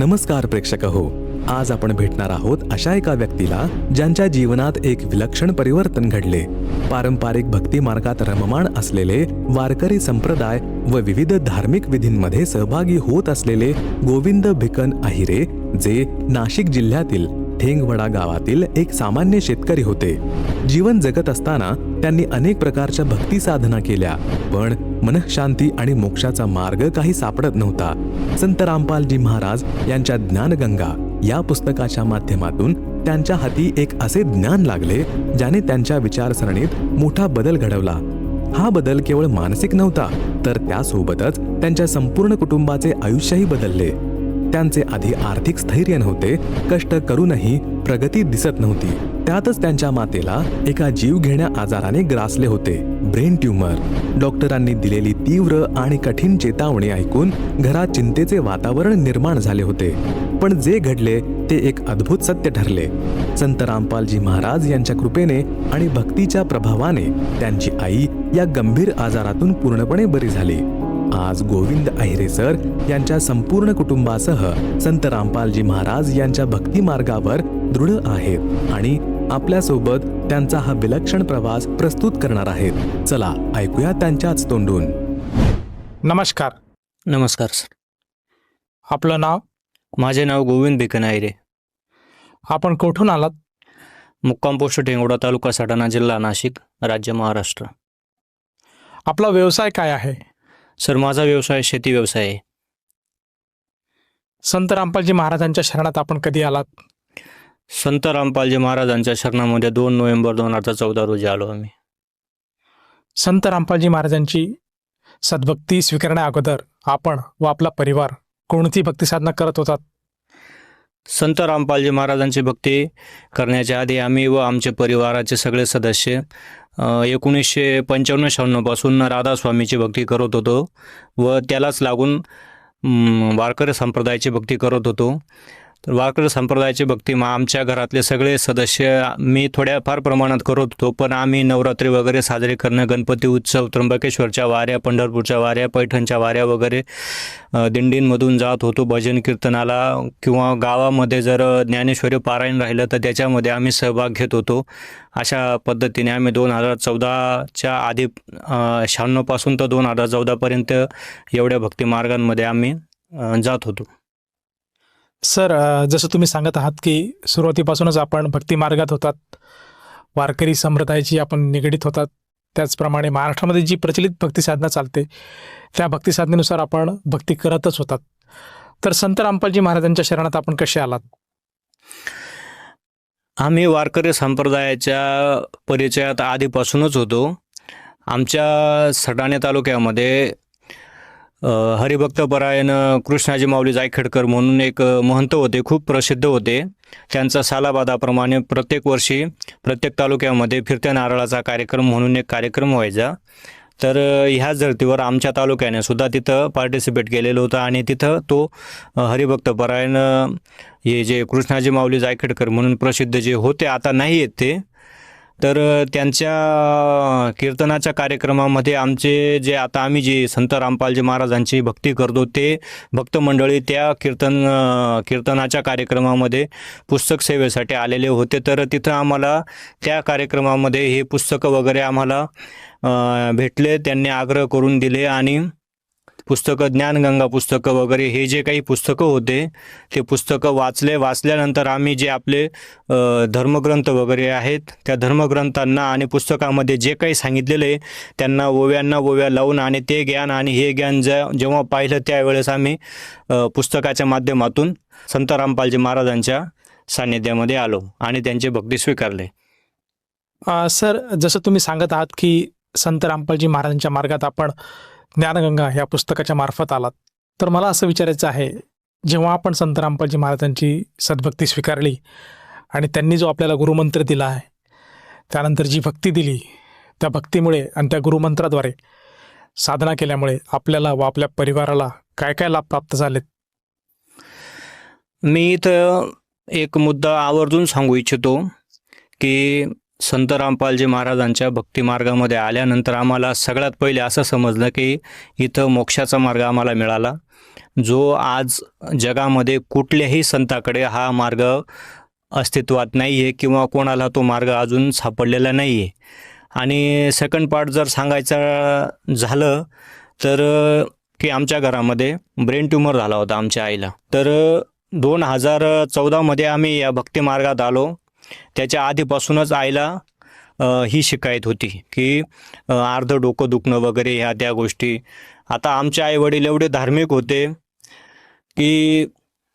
नमस्कार प्रेक्षक हो आज आपण भेटणार आहोत अशा एका व्यक्तीला ज्यांच्या जीवनात एक विलक्षण परिवर्तन घडले. पारंपरिक भक्ती मार्गात रममाण असलेले वारकरी संप्रदाय व विविध धार्मिक विधींमध्ये सहभागी होत असलेले गोविंद भिकन अहिरे जे नाशिक जिल्ह्यातील ठेंगवडा गावातील एक सामान्य शेतकरी होते. जीवन जगत असताना त्यांनी अनेक प्रकारच्या भक्ती साधना केल्या पण मनःशांती आणि मोक्षाचा मार्ग काही सापडत नव्हता. संत रामपालजी महाराज यांच्या ज्ञानगंगा या पुस्तकाच्या माध्यमातून त्यांच्या हाती एक असे ज्ञान लागले ज्याने त्यांच्या विचारसरणीत मोठा बदल घडवला. हा बदल केवळ मानसिक नव्हता तर त्यासोबतच त्यांच्या संपूर्ण कुटुंबाचे आयुष्यही बदलले. त्यांचे आधी आर्थिक स्थैर्य नव्हते कष्ट करूनही प्रगती दिसत नव्हती. त्यातच त्यांच्या मातेला एका जीवघेण्या आजाराने ग्रासले होते. Brain tumour. डॉक्टरांनी दिलेली तीव्र आणि कठीण चेतावणी ऐकून घरात चिंतेचे वातावरण निर्माण झाले होते. पण जे घडले ते एक अद्भुत सत्य ठरले. संत रामपालजी महाराज यांच्या कृपेने आणि भक्तीच्या प्रभावाने त्यांची आई या गंभीर आजारातून पूर्णपणे बरी झाली. आज गोविंद अहिरे सर यांच्या संपूर्ण कुटुंबासह संत रामपालजी महाराज यांच्या भक्ती मार्गावर दृढ आहेत आणि आपल्यासोबत त्यांचा हा विलक्षण प्रवास प्रस्तुत करणार आहेत. चला ऐकूया त्यांच्याच तोंडून. नमस्कार. नमस्कार सर. आपलं नाव? माझे नाव गोविंद भिकनायरे आपण कुठून आलात? मुक्काम पोस्ट टेंगोडा तालुका सटाणा जिल्हा नाशिक राज्य महाराष्ट्र. आपला व्यवसाय काय आहे? सर माझा व्यवसाय शेती व्यवसाय आहे. संत रामपालजी महाराजांच्या शरणात आपण कधी आलात? संत रामपालजी महाराजांच्या शरणामध्ये दोन नोव्हेंबर दोन हजार चौदा रोजी आलो आम्ही. संत रामपालजी महाराजांची सद्भक्ती स्वीकारण्या अगोदर आपण व आपला परिवार कोणती भक्ती साधना करत होतात? संत रामपालजी महाराजांची भक्ती करण्याच्या आधी आम्ही व आमचे परिवाराचे सगळे सदस्य एकोणीसशे पंच्याण्णव शहाण्णवपासून राधास्वामीची भक्ती करत होतो व त्यालाच लागून वारकरी संप्रदायाची भक्ती करत होतो. तर वारकरी संप्रदायाची भक्ती मग आमच्या घरातले सगळे सदस्य मी थोड्याफार प्रमाणात करत होतो पण आम्ही नवरात्री वगैरे साजरे करणं गणपती उत्सव त्र्यंबकेश्वरच्या वाऱ्या पंढरपूरच्या वाऱ्या पैठणच्या वाऱ्या वगैरे दिंडींमधून जात होतो भजन कीर्तनाला किंवा गावामध्ये जर ज्ञानेश्वरी पारायण राहिलं तर त्याच्यामध्ये आम्ही सहभाग घेत होतो. अशा पद्धतीने आम्ही दोन हजार चौदाच्या आधी शहाण्णवपासून तर दोन हजार चौदापर्यंत एवढ्या भक्ती मार्गांमध्ये आम्ही जात होतो. सर जसं तुम्ही सांगत आहात की सुरुवातीपासूनच आपण भक्ती मार्गात होतात वारकरी संप्रदायाची आपण निगडीत होतात त्याचप्रमाणे महाराष्ट्रामध्ये जी प्रचलित भक्ती साधना चालते त्या भक्ती साधनेनुसार आपण भक्ती करतच होतात. तर संत रामपालजी महाराजांच्या शरणात आपण कसे आलात? आम्ही वारकरी संप्रदायाच्या परिचयात आधीपासूनच होतो. आमच्या सटाणे तालुक्यामध्ये हरिभक्त हरिभक्तपरायण कृष्णाजी माऊली जायखेडकर म्हणून एक महंत होते खूप प्रसिद्ध होते. त्यांचा सालाबादाप्रमाणे प्रत्येक वर्षी प्रत्येक तालुक्यामध्ये फिरत्या नारळाचा कार्यक्रम म्हणून एक कार्यक्रम व्हायचा. तर ह्याच धर्तीवर आमच्या तालुक्याने सुद्धा तिथं पार्टिसिपेट केलेलं होतं आणि तिथं तो हरिभक्त हरिभक्तपरायण हे जे कृष्णाजी माऊली जायखेडकर म्हणून प्रसिद्ध जे होते आता नाही आहेत ते. तर त्यांच्या कीर्तनाच्या कार्यक्रमामध्ये आमचे जे आता आम्ही जे संत रामपालजी महाराजांची भक्ती करतो ते भक्त मंडळी त्या कीर्तन कीर्तनाच्या कार्यक्रमामध्ये पुस्तक सेवेसाठी आलेले होते. तर तिथं आम्हाला त्या कार्यक्रमामध्ये हे पुस्तकं वगैरे आम्हाला भेटले त्यांनी आग्रह करून दिले आणि पुस्तकं ज्ञानगंगा पुस्तकं वगैरे हे जे काही पुस्तकं होते ते पुस्तकं वाचले वाचल्यानंतर आम्ही जे आपले धर्मग्रंथ वगैरे आहेत त्या धर्मग्रंथांना आणि पुस्तकामध्ये जे काही सांगितलेलं आहे त्यांना ओव्यांना ओव्या लावून आणि ते ज्ञान आणि हे ज्ञान ज जेव्हा पाहिलं त्यावेळेस आम्ही पुस्तकाच्या माध्यमातून संत रामपालजी महाराजांच्या सान्निध्यामध्ये आलो आणि त्यांचे भक्ती स्वीकारले. सर जसं तुम्ही सांगत आहात की संत रामपालजी महाराजांच्या मार्गात आपण ज्ञानगंगा या पुस्तकाच्या मार्फत आलात. तर मला असं विचारायचं आहे जेव्हा आपण संत रामपालजी महाराजांची सद्भक्ती स्वीकारली आणि त्यांनी जो आपल्याला गुरुमंत्र दिला आहे त्यानंतर जी भक्ती दिली त्या भक्तीमुळे आणि त्या गुरुमंत्राद्वारे साधना केल्यामुळे आपल्याला व आपल्या परिवाराला काय काय लाभ प्राप्त झालेत? मी इथं एक मुद्दा आवर्जून सांगू इच्छितो की संत रामपालजी महाराजांच्या भक्ती मार्गामध्ये आल्यानंतर आम्हाला सगळ्यात पहिले असं समजलं की इथं मोक्षाचा मार्ग आम्हाला मिळाला. जो आज जगामध्ये कुठल्याही संताकडे हा मार्ग अस्तित्वात नाही आहे किंवा कोणाला तो मार्ग अजून सापडलेला नाही आहे आणि सेकंड पार्ट जर सांगायचं झालं तर की आमच्या घरामध्ये ब्रेन ट्यूमर झाला होता आमच्या आईला. तर दोन हजार चौदामध्ये आम्ही या भक्ती मार्गात आलो. त्याच्या आधीपासूनच आईला ही शिकायत होती की अर्ध डोकं दुखणं वगैरे ह्या त्या गोष्टी. आता आमचे आई वडील एवढे धार्मिक होते की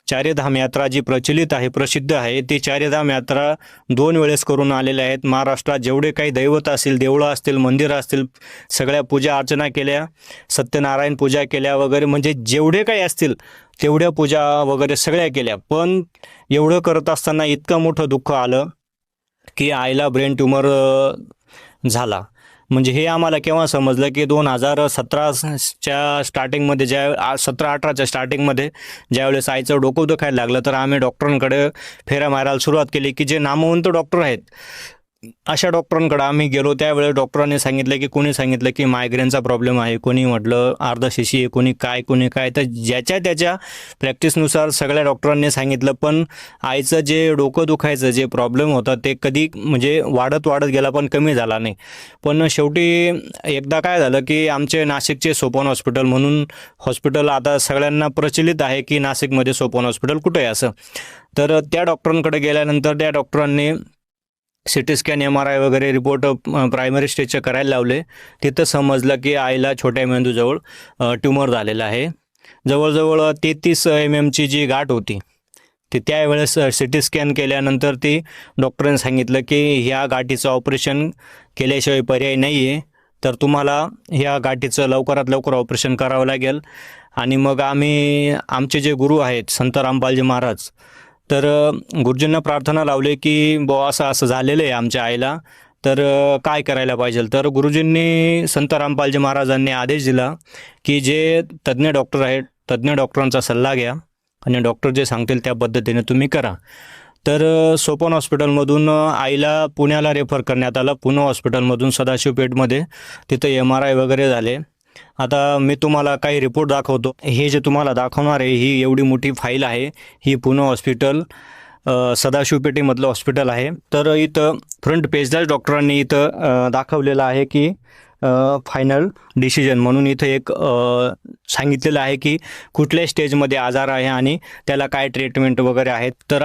चारेधाम यात्रा जी प्रचलित आहे प्रसिद्ध आहे ती चारेधाम यात्रा दोन वेळेस करून आलेल्या आहेत. महाराष्ट्रात जेवढे काही दैवत असतील देवळं असतील मंदिरं असतील सगळ्या पूजा अर्चना केल्या सत्यनारायण पूजा केल्या वगैरे म्हणजे जेवढे काही असतील तेवढ्या पूजा वगैरे सगळ्या केल्या. पण एवढं करत असताना इतकं मोठं दुःख आलं की आईला ब्रेन ट्यूमर झाला. म्हणजे हे आम्हाला केव्हा समजलं की दोन हजार सतराच्या स्टार्टिंगमध्ये ज्या सतरा अठराच्या स्टार्टिंगमध्ये ज्यावेळेस आईचं डोकं दुखायला लागलं तर आम्ही डॉक्टरांकडे फेऱ्या मारायला सुरुवात केली की जे नामवंत डॉक्टर आहेत अशा डॉक्टरांकडे आम्ही गेलो. त्यावेळेस डॉक्टरांनी सांगितलं की कोणी सांगितलं की मायग्रेनचा प्रॉब्लेम आहे. कोणी म्हटलं अर्धशिशी आहे कोणी काय कोणी काय. तर ज्याच्या त्याच्या प्रॅक्टिसनुसार सगळ्या डॉक्टरांनी सांगितलं. पण आईचं जे डोकं दुखायचं जे प्रॉब्लेम होता ते कधी म्हणजे वाढत वाढत गेला पण कमी झाला नाही. पण शेवटी एकदा काय झालं की आमचे नाशिकचे सोपन हॉस्पिटल म्हणून हॉस्पिटल आता सगळ्यांना प्रचलित आहे की नाशिकमध्ये सोपन हॉस्पिटल कुठे आहे असं. तर त्या डॉक्टरांकडे गेल्यानंतर त्या डॉक्टरांनी CT scan M R I वगैरे रिपोर्ट प्रायमरी स्टेजचे करायला लावले. तिथं समजलं की आईला छोट्या मेंदूजवळ ट्यूमर झालेला आहे. जवळजवळ तेहतीस एम एमची जी गाठ होती ती त्यावेळेस सी टी स्कॅन केल्यानंतर ती डॉक्टरांनी सांगितलं की ह्या गाठीचं ऑपरेशन केल्याशिवाय पर्याय नाही आहे तर तुम्हाला ह्या गाठीचं लवकरात लवकर ऑपरेशन करावं लागेल. आणि मग आम्ही आमचे जे गुरु आहेत संत रामपालजी महाराज तर गुरुजींना प्रार्थना लावले की बुवा असं असं झालेलं आहे आमच्या आईला. तर काय करायला पाहिजे? तर गुरुजींनी संत रामपालजी महाराजांनी आदेश दिला की जे तज्ज्ञ डॉक्टर आहेत तज्ज्ञ डॉक्टरांचा सल्ला घ्या आणि डॉक्टर जे सांगतील त्या पद्धतीने तुम्ही करा. तर सोपन हॉस्पिटलमधून आईला पुण्याला रेफर करण्यात आलं. पुणे हॉस्पिटलमधून सदाशिवपेठमध्ये तिथं एम आर आय वगैरे झाले. आता मी तुम्हाला काही रिपोर्ट दाखवतो. हे जे तुम्हाला दाखवणार आहे ही एवढी मोठी फाईल आहे. ही पुणे हॉस्पिटल सदाशिवपेटीमधलं सदाशिवपेठेमधलं हॉस्पिटल आहे. तर इथं फ्रंट पेजलाच डॉक्टरांनी इथं दाखवलेलं आहे की फायनल डिसिजन म्हणून इथं एक सांगितलेलं आहे की कुठल्या स्टेजमध्ये आजार आहे आणि त्याला काय ट्रीटमेंट वगैरे आहेत. तर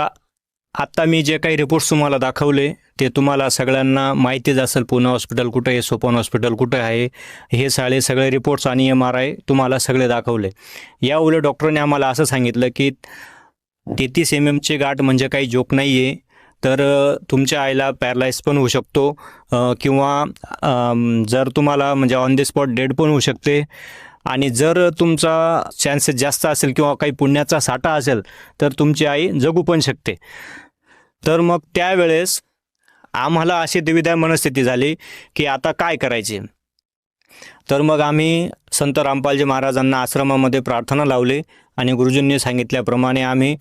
आत्ता मी जे काही रिपोर्ट्स तुम्हाला दाखवले ते तुम्हाला सगळ्यांना माहितीच असेल पुणे हॉस्पिटल कुठं आहे सोपन हॉस्पिटल कुठं आहे. हे साळे सगळे रिपोर्ट्स आणि एम आर आय तुम्हाला सगळे दाखवले. या उलट डॉक्टरने आम्हाला असं सांगितलं की तेहतीस एम एमचे गाठ म्हणजे काही जोक नाही आहे तर तुमच्या आईला पॅरलाइज पण होऊ शकतो. किंवा जर तुम्हाला म्हणजे ऑन दी स्पॉट डेड पण होऊ शकते. आणि जर तुमचा चान्सेस जास्त असेल किंवा काही पुण्याचा साठा असेल तर तुमची आई जगू पण शकते. तर मग त्यावेळेस आम्हाला अशी दुविधा मनस्थिती झाली की आता काय करायचे? तर मग आम्ही संत रामपालजी महाराजांना आश्रमामध्ये प्रार्थना लावली आणि गुरुजींनी सांगितल्याप्रमाणे आम्ही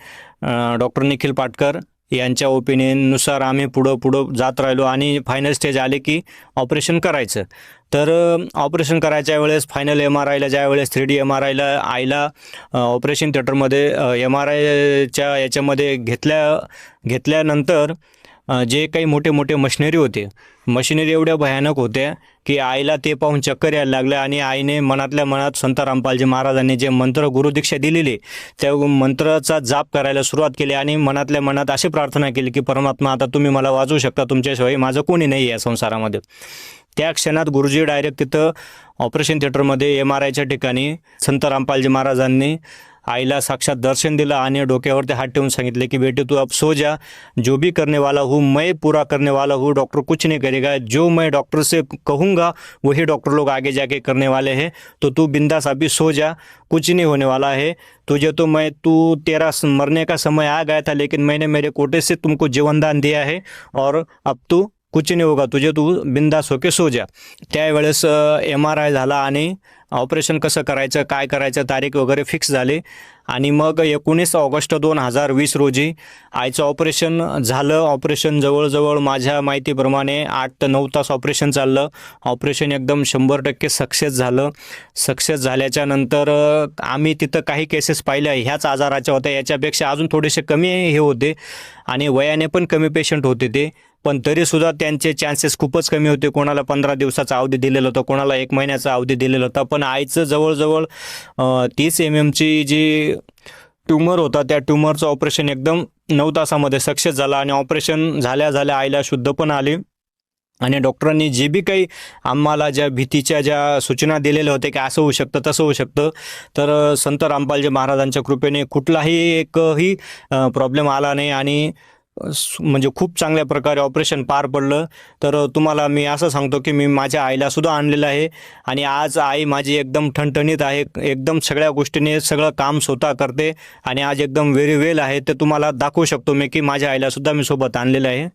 डॉक्टर निखिल पाटकर यांच्या ओपिनियननुसार आम्ही पुढं पुढं जात राहिलो आणि फायनल स्टेज आले की ऑपरेशन करायचं. तर ऑपरेशन करायच्या वेळेस फायनल एम आर आयला ज्या वेळेस थ्री डी एम आर आयला आईला ऑपरेशन थिएटरमध्ये एम आर आयच्या याच्यामध्ये घेतल्या घेतल्यानंतर जे काही मोठे मोठे मशिनरी होते मशिनरी एवढ्या भयानक होत्या की आईला ते पाहून चक्कर यायला लागलं आणि आईने मनातल्या मनात संत रामपालजी महाराजांनी जे मंत्र गुरुदीक्षा दिलेली त्या मंत्राचा जाप करायला सुरुवात केली आणि मनातल्या मनात अशी प्रार्थना केली की परमात्मा आता तुम्ही मला वाचवू शकता तुमच्याशिवाय माझं कोणी नाही आहे या संसारामध्ये. त्या क्षणात गुरुजी डायरेक्ट तिथं ऑपरेशन थिएटरमध्ये एम आर आयच्या ठिकाणी संत रामपालजी महाराजांनी आईला साक्षात दर्शन दिलं आणि डोक्यावरती हात ठेवून सांगितले की बेटे तू अब सो जा. जो भी करने वाला हूँ मैं पूरा करने वाला हूँ. डॉक्टर कुछ नहीं करेगा. जो मैं डॉक्टर से कहूँगा वही डॉक्टर लोग आगे जाके करने वाले हैं. तो तू बिंदास अभी सो जा. कुछ नहीं होने वाला है. तुझे तो मैं तू तेरा मरने का समय आ गया था लेकिन मैंने मेरे कोटे से तुमको जीवनदान दिया है और अब तू कुछ नाही होगा तुझे तू बिंदास होके सो जा. त्यावेळेस एम आर आय झाला आणि ऑपरेशन कसं करायचं काय करायचं तारीख वगैरे फिक्स झाले. आणि मग एकोणीस ऑगस्ट दोन हजार वीस रोजी आईचं ऑपरेशन झालं. ऑपरेशन जवळजवळ माझ्या माहितीप्रमाणे आठ ते नऊ तास ऑपरेशन चाललं. ऑपरेशन एकदम शंभर टक्के सक्सेस झालं. सक्सेस झाल्याच्यानंतर आम्ही तिथं काही केसेस पाहिल्या. ह्याच आजाराच्या होत्या. याच्यापेक्षा अजून थोडेसे कमी हे होते. आणि वयाने पण कमी पेशंट होते ते. पण तरीसुद्धा त्यांचे चान्सेस खूपच कमी होते. कोणाला पंधरा दिवसाचा अवधी दिलेला होता कोणाला एक महिन्याचा अवधी दिलेला होता. पण आईचं जवळजवळ तीस एम एमची जी ट्युमर होता त्या ट्युमरचं ऑपरेशन एकदम नऊ तासामध्ये सक्सेस झाला आणि ऑपरेशन झाल्या झाल्या आईला शुद्ध पण आली. आणि डॉक्टरांनी जे बी काही आम्हाला ज्या भीतीच्या ज्या सूचना दिलेल्या होत्या की असं होऊ शकतं तसं होऊ शकतं तर संत रामपालजी महाराजांच्या कृपेने कुठलाही एकही प्रॉब्लेम आला नाही. आणि म्हणजे खूप चांगल्या प्रकारे ऑपरेशन पार पडलं. तर तुम्हाला मी असं सांगतो की मी माझ्या आईला सुद्धा आणलेलं आहे. आणि आज आई माझी एकदम ठणठणीत आहे. एकदम सगळ्या गोष्टीने सगळं काम स्वतः करते. आणि आज एकदम व्हेरी वेल आहे. ते तुम्हाला दाखवू शकतो मी की माझ्या आईला सुद्धा मी सोबत आणलेलं आहे.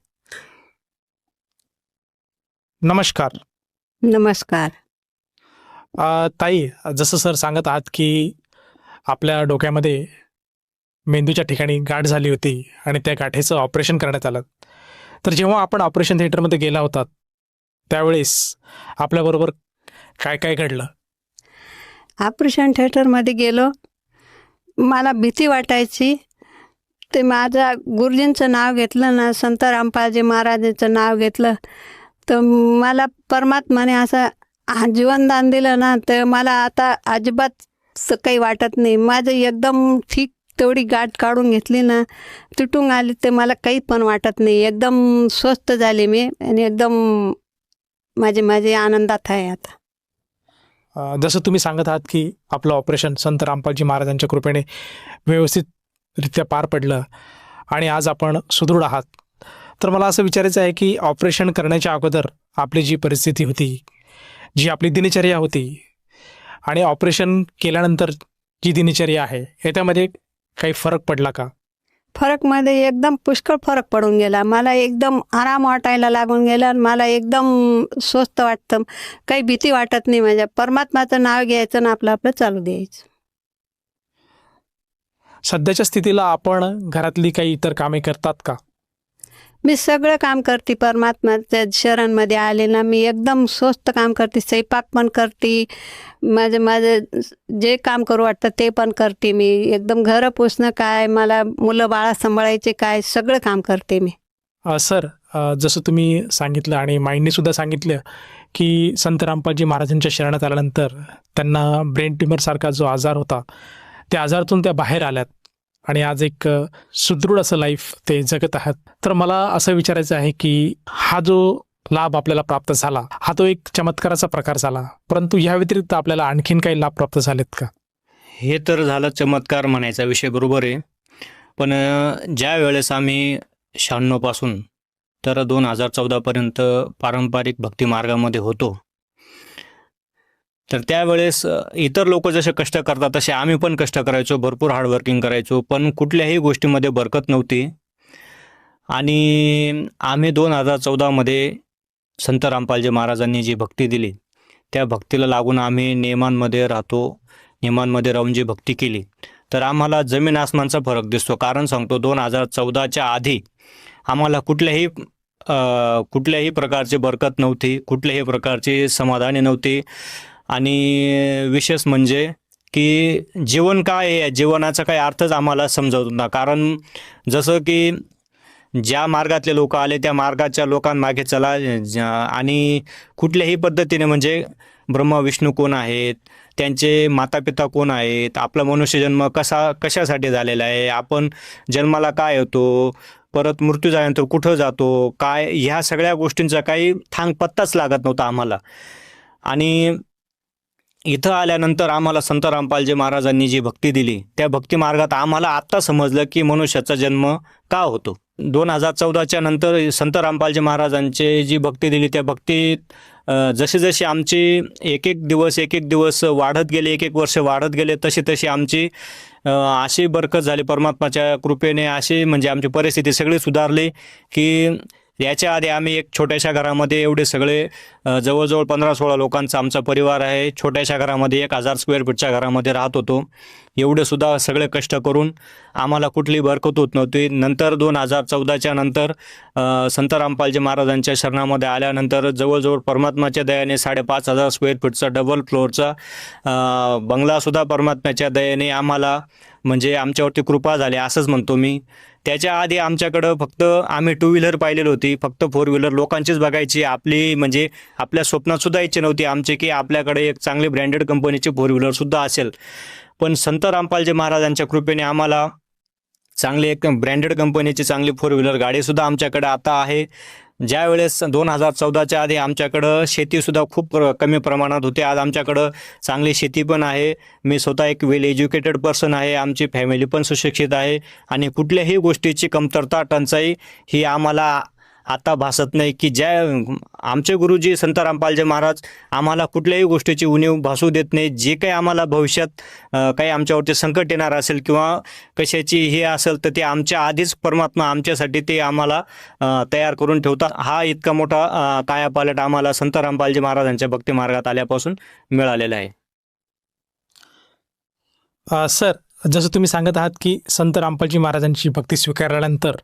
नमस्कार. नमस्कार. ताई जसं सर सांगत आहात की आपल्या डोक्यामध्ये मेंदूच्या ठिकाणी गाठ झाली होती आणि त्या गाठीचं ऑपरेशन करण्यात आलं. तर जेव्हा आपण ऑपरेशन थिएटरमध्ये गेला होता त्यावेळेस आपल्याबरोबर काय काय घडलं? ऑपरेशन थिएटरमध्ये गेलो. मला भीती वाटायची. ते माझ्या गुरुजींचं नाव घेतलं ना संत रामपालजी महाराजांचं नाव घेतलं. तर मला परमात्माने असं जीवनदान दिलं ना तर मला आता अजिबात काही वाटत नाही. माझं एकदम ठीक तेवढी गाठ काढून घेतली ना तुटून आली ते मला काही पण वाटत नाही. एकदम स्वस्त झाले मी आणि एकदम माझे माझे आनंदात आहे आता. अ, जसं तुम्ही सांगत आहात की आपलं ऑपरेशन संत रामपालजी महाराजांच्या कृपेने व्यवस्थितरित्या पार पडलं आणि आज आपण सुदृढ आहात. तर मला असं विचारायचं आहे की ऑपरेशन करण्याच्या अगोदर आपली जी परिस्थिती होती जी आपली दिनचर्या होती आणि ऑपरेशन केल्यानंतर जी दिनचर्या आहे याच्यामध्ये काही फरक पडला का? फरकमध्ये एकदम पुष्कळ फरक पडून गेला. मला एकदम आराम वाटायला लागून गेला आणि मला एकदम स्वस्त वाटतं. काही भीती वाटत नाही माझ्या. परमात्माचं नाव घ्यायचं ना आपलं आपलं चालू द्यायचं. सध्याच्या स्थितीला आपण घरातली काही इतर कामे करतात का? मी सगळं काम करते परमात्माच्या शरणमध्ये आले ना मी एकदम स्वस्त काम करते स्वयंपाक पण करते. माझे माझे जे काम करू वाटतं ते पण करते मी. एकदम घरं पुसणं काय मला मुलं बाळा सांभाळायचे काय सगळं काम करते मी. सर जसं तुम्ही सांगितलं आणि माईंनी सुद्धा सांगितलं की संत रामपाजी महाराजांच्या शरणात आल्यानंतर त्यांना ब्रेन ट्युमरसारखा जो आजार होता त्या आजारातून त्या बाहेर आल्यात. आणि आज एक सुदृढ असं लाईफ ते जगत आहात. तर मला असं विचारायचं आहे की हा जो लाभ आपल्याला प्राप्त झाला हा तो एक चमत्काराचा प्रकार झाला परंतु या व्यतिरिक्त आपल्याला आणखीन काही लाभ प्राप्त झालेत का? हे तर झालं चमत्कार म्हणायचा विषय बरोबर आहे. पण ज्या वेळेस आम्ही शहाण्णवपासून तर दोन हजार चौदापर्यंत पारंपरिक भक्ती मार्गामध्ये होतो तर त्यावेळेस इतर लोक जसे कष्ट करतात तसे आम्ही पण कष्ट करायचो भरपूर हार्डवर्किंग करायचो पण कुठल्याही गोष्टीमध्ये बरकत नव्हती. आणि आम्ही दोन हजार चौदामध्ये संत रामपालजी महाराजांनी जी भक्ती दिली त्या भक्तीला लागून आम्ही नियमांमध्ये राहतो नियमांमध्ये राहून जी भक्ती केली तर आम्हाला जमीन आसमानचा फरक दिसतो. कारण सांगतो दोन हजार चौदाच्या आधी आम्हाला कुठल्याही कुठल्याही प्रकारची बरकत नव्हती कुठल्याही प्रकारची समाधानी नव्हती. आणि विशेष म्हणजे की जीवन काय आहे जीवनाचा काही अर्थच आम्हाला समजवत होता कारण जसं की ज्या मार्गातले लोक आले त्या मार्गाच्या लोकांमागे चला आणि कुठल्याही पद्धतीने म्हणजे ब्रह्मा विष्णू कोण आहेत त्यांचे मातापिता कोण आहेत आपला मनुष्यजन्म कसा कशासाठी झालेला आहे आपण जन्माला काय होतो परत मृत्यू झाल्यानंतर कुठं जातो काय ह्या सगळ्या गोष्टींचा काही थांग पत्ताच लागत नव्हता आम्हाला. आणि इथं आल्यानंतर आम्हाला संत रामपालजी महाराजांनी जी भक्ती दिली त्या भक्ती मार्गात आम्हाला आत्ता समजलं की मनुष्याचा जन्म का होतो. दोन हजार चौदाच्या नंतर संत रामपालजी महाराजांचे जी भक्ती दिली त्या भक्तीत जशी जशी आमची एक एक दिवस एक एक दिवस वाढत गेले एक एक वर्ष वाढत गेले तशी तशी आमची अशी बरकत झाली परमात्माच्या कृपेने अशी म्हणजे आमची परिस्थिती सगळी सुधारली की याच्या आधी आम्ही एक छोट्याशा घरामध्ये एवढे सगळे जवळजवळ पंधरा सोळा लोकांचा आमचा परिवार आहे. छोट्याशा घरामध्ये एक हजार स्क्वेअर फीटच्या घरामध्ये राहत होतो. एवढे सुद्धा सगळे कष्ट करून आम्हाला कुठली बरकत होत नव्हती. नंतर दोन हजार चौदाच्या नंतर संत रामपालजी महाराजांच्या शरणामध्ये आल्यानंतर जवळजवळ परमात्माच्या दयाने साडेपाच हजार स्क्वेअर फीटचा डबल फ्लोअरचा बंगलासुद्धा परमात्म्याच्या दयाने आम्हाला म्हणजे आमच्यावरती कृपा झाली. असंच म्हणतो मी. त्याच्या आधी आमच्याकडं फक्त आम्ही टू व्हीलर पाहिलेली होती. फक्त फोर व्हीलर लोकांचीच बघायची. आपली म्हणजे आपल्या स्वप्नातसुद्धा इच्छा नव्हती आमची की आपल्याकडे एक चांगली ब्रँडेड कंपनीची फोर व्हीलरसुद्धा असेल. पण संत रामपालजी महाराजांच्या कृपेने आम्हाला चांगली एक ब्रँडेड कंपनीची चांगली फोर व्हीलर गाडीसुद्धा आमच्याकडे आता आहे. ज्या वेळेस दोन हजार चौदाच्या आधी आमच्याकडं शेतीसुद्धा खूप प्र- कमी प्रमाणात होती. आज आमच्याकडं चांगली शेती पण आहे. मी स्वतः एक वेल एज्युकेटेड पर्सन आहे. आमची फॅमिली पण सुशिक्षित आहे. आणि कुठल्याही गोष्टीची कमतरता टंचाई ही आम्हाला आता भासत नाही की ज्या आमचे गुरुजी संत रामपालजी महाराज आम्हाला कुठल्याही गोष्टीची उणीव भासू देत नाही. जे काही आम्हाला भविष्यात काही आमच्यावरती संकट येणार असेल किंवा कशाची हे असेल तर ते आमच्या आधीच परमात्मा आमच्यासाठी ते आम्हाला तयार करून ठेवतात. हा इतका मोठा कायापालट आम्हाला संत रामपालजी महाराजांच्या भक्ती मार्गात आल्यापासून मिळालेला आहे. सर जसं तुम्ही सांगत आहात की संत रामपालजी महाराजांची भक्ती स्वीकारल्यानंतर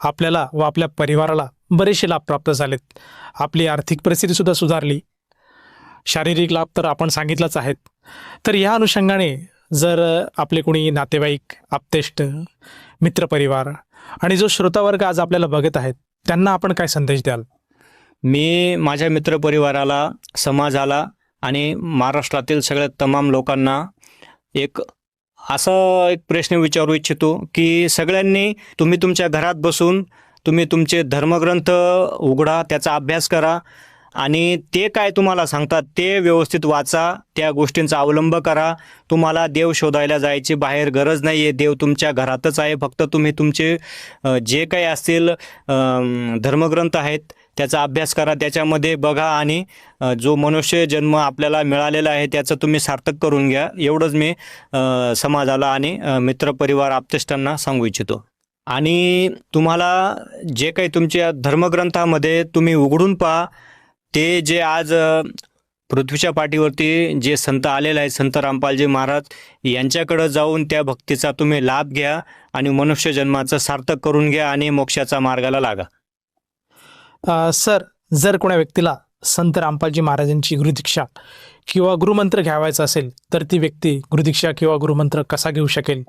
आपल्याला व आपल्या परिवाराला बरेचसे लाभ प्राप्त झालेत. आपली आर्थिक परिस्थितीसुद्धा सुधारली. शारीरिक लाभ तर आपण सांगितलंच आहेत. तर या अनुषंगाने जर आपले कोणी नातेवाईक आप्तेष्ट मित्रपरिवार आणि जो श्रोतावर्ग आज आपल्याला बघत आहेत त्यांना आपण काय संदेश द्याल? मी माझ्या मित्रपरिवाराला समाजाला आणि महाराष्ट्रातील सगळ्या तमाम लोकांना एक असा एक प्रश्न विचारू इच्छितो की सगळ्यांनी तुम्ही तुमच्या घरात बसून तुम्ही तुमचे धर्मग्रंथ उघडा त्याचा अभ्यास करा आणि ते काय तुम्हाला सांगतात ते व्यवस्थित वाचा त्या गोष्टींचा अवलंब करा. तुम्हाला देव शोधायला जायची बाहेर गरज नाही आहे देव तुमच्या घरातच आहे. फक्त तुम्ही तुमचे जे काही असतील धर्मग्रंथ आहेत त्याचा अभ्यास करा. त्याच्यामध्ये बघा आणि जो मनुष्य जन्म आपल्याला मिळालेला आहे त्याचं तुम्ही सार्थक करून घ्या. एवढंच मी समाजाला आणि मित्रपरिवार आप्तेष्टांना सांगू इच्छितो. आणि तुम्हाला जे काही तुमच्या धर्मग्रंथामध्ये तुम्ही उघडून पहा ते जे आज पृथ्वीच्या पाठीवरती जे संत आलेले आहेत संत रामपालजी महाराज यांच्याकडं जाऊन त्या भक्तीचा तुम्ही लाभ घ्या आणि मनुष्य जन्माचं सार्थक करून घ्या आणि मोक्षाचा मार्गाला लागा. सर जर कोणा व्यक्तीला संत रामपालजी महाराजांची गुरुदीक्षा किंवा गुरुमंत्र घ्यावायचा असेल तर ती व्यक्ती गुरुदीक्षा किंवा गुरुमंत्र कसा घेऊ शकेल?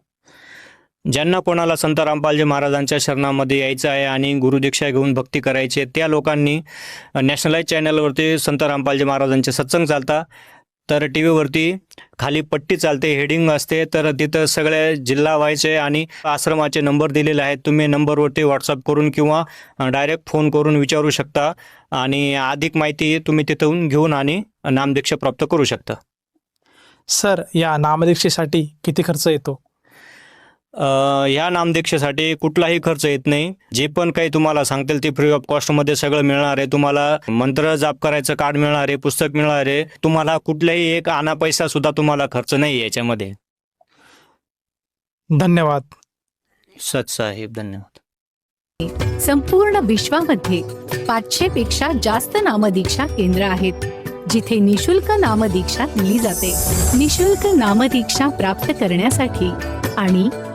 ज्यांना कोणाला संत रामपालजी महाराजांच्या शरणामध्ये यायचं आहे आणि गुरुदीक्षा घेऊन भक्ती करायची आहे त्या लोकांनी नॅशनलाइज चॅनलवरती संत रामपालजी महाराजांचे सत्संग चालता तर टी व्हीवरती खाली पट्टी चालते हेडिंग असते तर तिथं सगळ्या जिल्हा व्हायचे आणि आश्रमाचे नंबर दिलेले आहेत. तुम्ही नंबरवरती व्हॉट्सअप करून किंवा डायरेक्ट फोन करून विचारू शकता आणि अधिक माहिती तुम्ही तिथून घेऊन आणि नामदीक्षा प्राप्त करू शकता. सर या नामदीक्षेसाठी किती खर्च येतो? ह्या नामदीक्षेसाठी कुठलाही खर्च येत नाही. जे पण काही तुम्हाला सांगतील ते फ्री ऑफ कॉस्टमध्ये सगळं मिळणार आहे. तुम्हाला मंत्र जाप करायचं कार्ड मिळणार आहे पुस्तक मिळणार आहे. तुम्हाला कुठलाही एक आणा पैसा सुद्धा तुम्हाला खर्च नाही याच्यामध्ये. धन्यवाद. सच साहेब धन्यवाद. संपूर्ण विश्वामध्ये पाचशे पेक्षा जास्त नामदीक्षा केंद्र आहेत जिथे निशुल्क नामदीक्षा दिली जाते. निशुल्क नामदीक्षा प्राप्त करण्यासाठी आणि